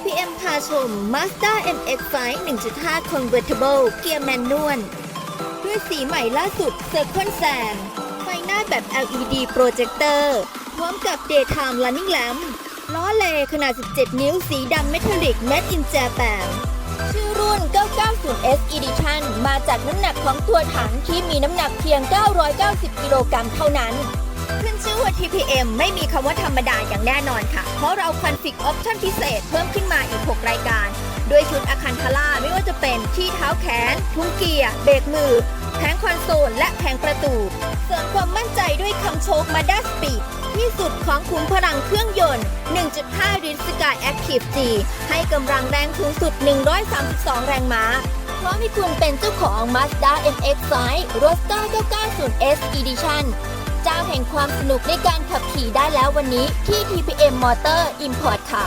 TPM พาชม Mazda MX-5 1.5 Convertible เกียร์แมนนวลด้วยสีใหม่ล่าสุด Circle Sand ไฟหน้าแบบ LED Projector พร้อมกับ Daytime Running Lamp ล้อเลขนาด 17 นิ้วสีดำเมทัลลิก Made in Japan ชื่อรุ่น 990S Edition มาจากน้ำหนักของตัวถังที่มีน้ำหนักเพียง 990 กิโลกรัมเท่านั้น ขึ้นชื่อว่า TPM ไม่มีคำว่าธรรมดาอย่างแน่นอนค่ะ เพราะเราคอนฟิกออปชั่นพิเศษเพิ่มขึ้นมาอีก 6 รายการ ด้วยชุดอาคันทาร่าไม่ว่าจะเป็นที่เท้าแขน ทุ้งเกียร์เบรกมือ แผงคอนโซล และแผงประตู เสริมความมั่นใจด้วยคำโชคมาด้าสปีดที่สุดของขุมพลังเครื่องยนต์ 1.5 ลิตรสกายแอคทีฟ G ให้กำลังแรงสูงสุด 132 แรงม้าเพราะมีคุณเป็นเจ้าของ Mazda MX-5 Roadster 990S Edition เจ้าแห่งความสนุกในการขับขี่ได้แล้ววันนี้ที่ TPM Motor Import ค่ะ